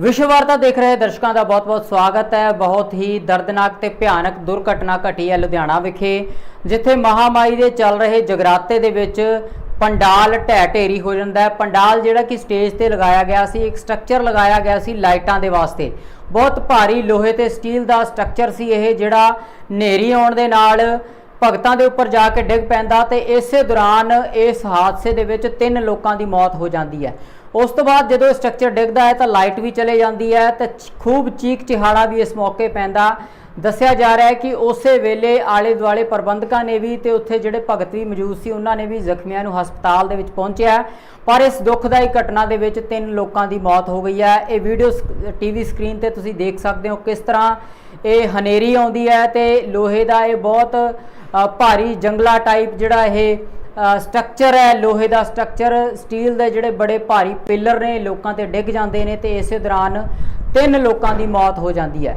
ਵਿਸ਼ਵ ਵਾਰਤਾ ਦੇਖ ਰਹੇ ਦਰਸ਼ਕਾਂ ਦਾ ਬਹੁਤ-ਬਹੁਤ ਸਵਾਗਤ ਹੈ। ਬਹੁਤ ਹੀ ਦਰਦਨਾਕ ਤੇ ਭਿਆਨਕ ਦੁਰਘਟਨਾ ਘਟੀ ਹੈ ਲੁਧਿਆਣਾ ਵਿਖੇ, ਜਿੱਥੇ ਮਹਾਮਾਰੀ ਦੇ ਚੱਲ ਰਹੇ ਜਗਰਾਤੇ ਦੇ ਵਿੱਚ ਪੰਡਾਲ ਢਹਿ ਢੇਰੀ ਹੋ ਜਾਂਦਾ ਹੈ। ਪੰਡਾਲ ਜਿਹੜਾ ਕਿ ਸਟੇਜ ਤੇ ਲਗਾਇਆ ਗਿਆ ਸੀ, ਇੱਕ ਸਟਰਕਚਰ ਲਗਾਇਆ ਗਿਆ ਸੀ ਲਾਈਟਾਂ ਦੇ ਵਾਸਤੇ। ਬਹੁਤ ਭਾਰੀ ਲੋਹੇ ਤੇ ਸਟੀਲ ਦਾ ਸਟਰਕਚਰ ਸੀ ਇਹ, ਜਿਹੜਾ ਨੇਰੀ ਆਉਣ ਦੇ ਨਾਲ ਭਗਤਾਂ ਦੇ ਉੱਪਰ ਜਾ ਕੇ ਡਿੱਗ ਪੈਂਦਾ ਤੇ ਇਸੇ ਦੌਰਾਨ ਇਸ ਹਾਦਸੇ ਦੇ ਵਿੱਚ ਤਿੰਨ ਲੋਕਾਂ ਦੀ ਮੌਤ ਹੋ ਜਾਂਦੀ ਹੈ। ਉਸ ਤੋਂ ਬਾਅਦ ਜਦੋਂ ਸਟਰਕਚਰ ਡਿੱਗਦਾ ਹੈ ਤਾਂ ਲਾਈਟ ਵੀ ਚਲੇ ਜਾਂਦੀ ਹੈ ਤੇ ਖੂਬ ਚੀਕ ਚਿਹਾੜਾ ਵੀ ਇਸ ਮੌਕੇ ਪੈਂਦਾ। ਦੱਸਿਆ ਜਾ ਰਿਹਾ ਹੈ ਕਿ ਉਸੇ ਵੇਲੇ ਆਲੇ ਦੁਆਲੇ ਪ੍ਰਬੰਧਕਾਂ ਨੇ ਵੀ ਤੇ ਉੱਥੇ ਜਿਹੜੇ ਭਗਤ ਵੀ ਮੌਜੂਦ ਸੀ, ਉਹਨਾਂ ਨੇ ਵੀ ਜ਼ਖਮੀਆਂ ਨੂੰ ਹਸਪਤਾਲ ਦੇ ਵਿੱਚ ਪਹੁੰਚਿਆ ਪਰ ਇਸ ਦੁਖਦਾਈ ਘਟਨਾ ਦੇ ਵਿੱਚ ਤਿੰਨ ਲੋਕਾਂ ਦੀ ਮੌਤ ਹੋ ਗਈ ਹੈ। ਇਹ ਵੀਡੀਓ ਟੀਵੀ ਸਕਰੀਨ ਤੇ ਤੁਸੀਂ ਦੇਖ ਸਕਦੇ ਹੋ ਕਿਸ ਤਰ੍ਹਾਂ ਇਹ ਹਨੇਰੀ ਆਉਂਦੀ ਹੈ ਤੇ ਲੋਹੇ ਦਾ ਇਹ ਬਹੁਤ ਭਾਰੀ ਜੰਗਲਾ ਟਾਈਪ ਜਿਹੜਾ ਇਹ ਸਟਰਕਚਰ ਹੈ, ਲੋਹੇ ਦਾ ਸਟਰਕਚਰ ਸਟੀਲ ਦੇ ਜਿਹੜੇ ਬੜੇ ਭਾਰੀ ਪਿਲਰ ਨੇ, ਲੋਕਾਂ ਤੇ ਡਿੱਗ ਜਾਂਦੇ ਨੇ ਤੇ ਇਸੇ ਦੌਰਾਨ ਤਿੰਨ ਲੋਕਾਂ ਦੀ ਮੌਤ ਹੋ ਜਾਂਦੀ ਹੈ।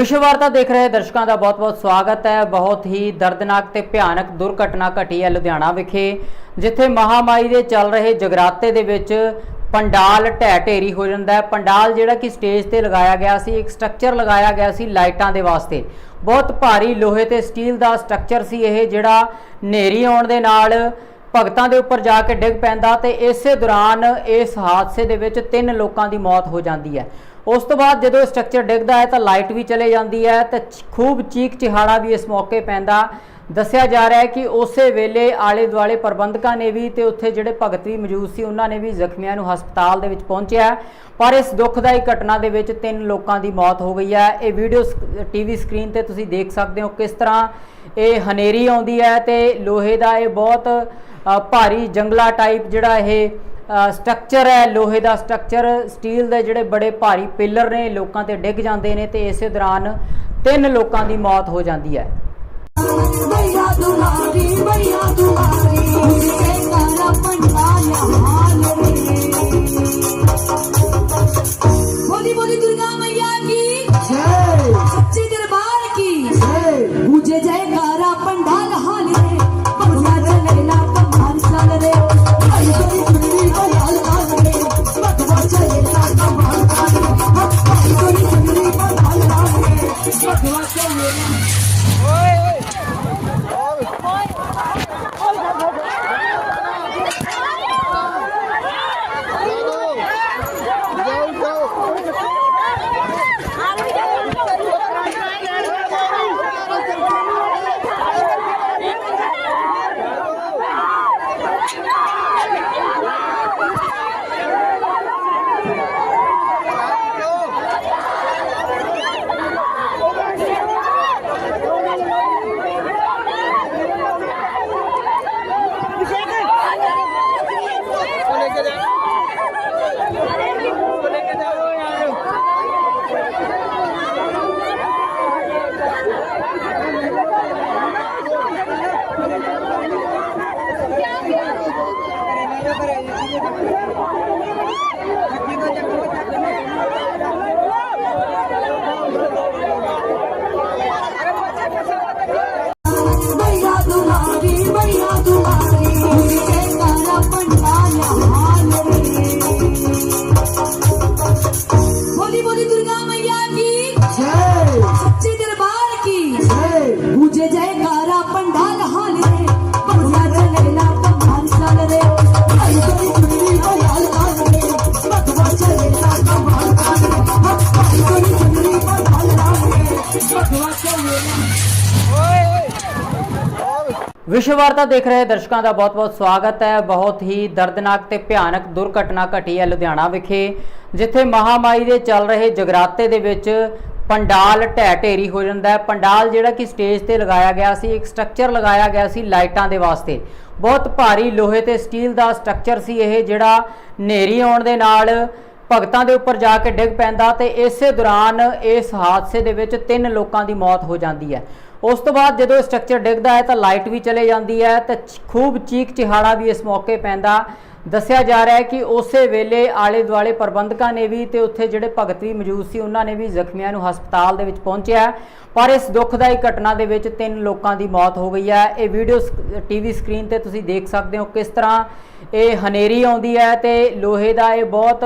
ਵਿਸ਼ਵ ਵਾਰਤਾ ਦੇਖ ਰਹੇ ਦਰਸ਼ਕਾਂ ਦਾ ਬਹੁਤ-ਬਹੁਤ ਸਵਾਗਤ ਹੈ। ਬਹੁਤ ਹੀ ਦਰਦਨਾਕ ਤੇ ਭਿਆਨਕ ਦੁਰਘਟਨਾ ਘਟੀ ਹੈ ਲੁਧਿਆਣਾ ਵਿਖੇ, ਜਿੱਥੇ ਮਹਾਮਾਰੀ ਦੇ ਚੱਲ ਰਹੇ ਜਗਰਾਤੇ ਦੇ ਵਿੱਚ ਪੰਡਾਲ ਢਹਿ ਢੇਰੀ ਹੋ ਜਾਂਦਾ ਹੈ। ਪੰਡਾਲ ਜਿਹੜਾ ਕਿ ਸਟੇਜ ਤੇ ਲਗਾਇਆ ਗਿਆ ਸੀ, ਇੱਕ ਸਟਰਕਚਰ ਲਗਾਇਆ ਗਿਆ ਸੀ ਲਾਈਟਾਂ ਦੇ ਵਾਸਤੇ। ਬਹੁਤ ਭਾਰੀ ਲੋਹੇ ਤੇ ਸਟੀਲ ਦਾ ਸਟਰਕਚਰ ਸੀ ਇਹ, ਜਿਹੜਾ ਨੇਰੀ ਆਉਣ ਦੇ ਨਾਲ ਭਗਤਾਂ ਦੇ ਉੱਪਰ ਜਾ ਕੇ ਡਿੱਗ ਪੈਂਦਾ ਤੇ ਇਸੇ ਦੌਰਾਨ ਇਸ ਹਾਦਸੇ ਦੇ ਵਿੱਚ ਤਿੰਨ ਲੋਕਾਂ ਦੀ ਮੌਤ ਹੋ ਜਾਂਦੀ ਹੈ। ਉਸ ਤੋਂ ਬਾਅਦ ਜਦੋਂ ਸਟਰਕਚਰ ਡਿੱਗਦਾ ਹੈ ਤਾਂ ਲਾਈਟ ਵੀ ਚਲੇ ਜਾਂਦੀ ਹੈ ਤੇ ਖੂਬ ਚੀਕ ਚਿਹਾੜਾ ਵੀ ਇਸ ਮੌਕੇ ਪੈਂਦਾ। ਦੱਸਿਆ ਜਾ ਰਿਹਾ ਹੈ ਕਿ ਉਸੇ ਵੇਲੇ ਆਲੇ ਦੁਆਲੇ ਪ੍ਰਬੰਧਕਾਂ ਨੇ ਵੀ ਤੇ ਉੱਥੇ ਜਿਹੜੇ ਭਗਤ ਵੀ ਮੌਜੂਦ ਸੀ, ਉਹਨਾਂ ਨੇ ਵੀ ਜ਼ਖਮੀਆਂ ਨੂੰ ਹਸਪਤਾਲ ਦੇ ਵਿੱਚ ਪਹੁੰਚਿਆ ਪਰ ਇਸ ਦੁਖਦਾਈ ਘਟਨਾ ਦੇ ਵਿੱਚ ਤਿੰਨ ਲੋਕਾਂ ਦੀ ਮੌਤ ਹੋ ਗਈ ਹੈ। ਇਹ ਵੀਡੀਓ ਟੀਵੀ ਸਕਰੀਨ ਤੇ ਤੁਸੀਂ ਦੇਖ ਸਕਦੇ ਹੋ ਕਿਸ ਤਰ੍ਹਾਂ ਇਹ ਹਨੇਰੀ ਆਉਂਦੀ ਹੈ ਤੇ ਲੋਹੇ ਦਾ ਇਹ ਬਹੁਤ ਭਾਰੀ ਜੰਗਲਾ ਟਾਈਪ ਜਿਹੜਾ ਇਹ ਸਟਰਕਚਰ ਹੈ, ਲੋਹੇ ਦਾ ਸਟਰਕਚਰ, ਸਟੀਲ ਦੇ ਜਿਹੜੇ ਬੜੇ ਭਾਰੀ ਪਿੱਲਰ ਨੇ, ਲੋਕਾਂ ਤੇ ਡਿੱਗ ਜਾਂਦੇ ਨੇ ਤੇ ਇਸੇ ਦੌਰਾਨ ਤਿੰਨ ਲੋਕਾਂ ਦੀ ਮੌਤ ਹੋ ਜਾਂਦੀ ਹੈ। Thank you. ਵਿਸ਼ਵ ਵਾਰਤਾ ਦੇਖ ਰਹੇ ਦਰਸ਼ਕਾਂ ਦਾ ਬਹੁਤ-ਬਹੁਤ ਸਵਾਗਤ ਹੈ। ਬਹੁਤ ਹੀ ਦਰਦਨਾਕ ਤੇ ਭਿਆਨਕ ਦੁਰਘਟਨਾ ਘਟੀ ਹੈ ਲੁਧਿਆਣਾ ਵਿਖੇ, ਜਿੱਥੇ ਮਹਾਮਾਈ ਦੇ ਚੱਲ ਰਹੇ ਜਗਰਾਤੇ ਦੇ ਵਿੱਚ ਪੰਡਾਲ ਢਹਿ ਢੇਰੀ ਹੋ ਜਾਂਦਾ ਹੈ। ਪੰਡਾਲ ਜਿਹੜਾ ਕਿ ਸਟੇਜ ਤੇ ਲਗਾਇਆ ਗਿਆ ਸੀ, ਇੱਕ ਸਟਰਕਚਰ ਲਗਾਇਆ ਗਿਆ ਸੀ ਲਾਈਟਾਂ ਦੇ ਵਾਸਤੇ। ਬਹੁਤ ਭਾਰੀ ਲੋਹੇ ਤੇ ਸਟੀਲ ਦਾ ਸਟਰਕਚਰ ਸੀ ਇਹ, ਜਿਹੜਾ ਹਨੇਰੀ ਆਉਣ ਦੇ ਨਾਲ ਭਗਤਾਂ ਦੇ ਉੱਪਰ ਜਾ ਕੇ ਡਿੱਗ ਪੈਂਦਾ ਤੇ ਇਸੇ ਦੌਰਾਨ ਇਸ ਹਾਦਸੇ ਦੇ ਵਿੱਚ ਤਿੰਨ ਲੋਕਾਂ ਦੀ ਮੌਤ ਹੋ ਜਾਂਦੀ ਹੈ। ਉਸ ਤੋਂ ਬਾਅਦ ਜਦੋਂ ਇਹ ਸਟਰਕਚਰ ਡਿੱਗਦਾ ਹੈ ਤਾਂ ਲਾਈਟ ਵੀ ਚਲੇ ਜਾਂਦੀ ਹੈ ਤੇ ਖੂਬ ਚੀਕ ਚਿਹਾੜਾ ਵੀ ਇਸ ਮੌਕੇ ਪੈਂਦਾ। ਦੱਸਿਆ ਜਾ ਰਿਹਾ ਹੈ ਕਿ ਉਸੇ ਵੇਲੇ ਆਲੇ ਦੁਆਲੇ ਪ੍ਰਬੰਧਕਾਂ ਨੇ ਵੀ ਤੇ ਉੱਥੇ ਜਿਹੜੇ ਭਗਤ ਵੀ ਮੌਜੂਦ ਸੀ, ਉਹਨਾਂ ਨੇ ਵੀ ਜ਼ਖਮੀਆਂ ਨੂੰ ਹਸਪਤਾਲ ਦੇ ਵਿੱਚ ਪਹੁੰਚਿਆ। ਪਰ ਇਸ ਦੁਖਦਾਈ ਘਟਨਾ ਦੇ ਵਿੱਚ ਤਿੰਨ ਲੋਕਾਂ ਦੀ ਮੌਤ ਹੋ ਗਈ ਹੈ। ਇਹ ਵੀਡੀਓ ਟੀਵੀ ਸਕਰੀਨ ਤੇ ਤੁਸੀਂ ਦੇਖ ਸਕਦੇ ਹੋ ਕਿਸ ਤਰ੍ਹਾਂ ਇਹ ਹਨੇਰੀ ਆਉਂਦੀ ਹੈ ਤੇ ਲੋਹੇ ਦਾ ਇਹ ਬਹੁਤ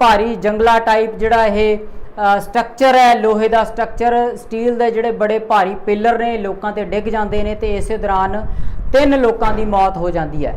ਭਾਰੀ ਜੰਗਲਾ ਟਾਈਪ ਜਿਹੜਾ ਇਹ ਸਟਰਕਚਰ ਹੈ, ਲੋਹੇ ਦਾ ਸਟਰਕਚਰ ਸਟੀਲ ਦੇ ਜਿਹੜੇ ਬੜੇ ਭਾਰੀ ਪਿੱਲਰ ਨੇ, ਲੋਕਾਂ ਤੇ ਡਿੱਗ ਜਾਂਦੇ ਨੇ ਤੇ ਇਸੇ ਦੌਰਾਨ ਤਿੰਨ ਲੋਕਾਂ ਦੀ ਮੌਤ ਹੋ ਜਾਂਦੀ ਹੈ।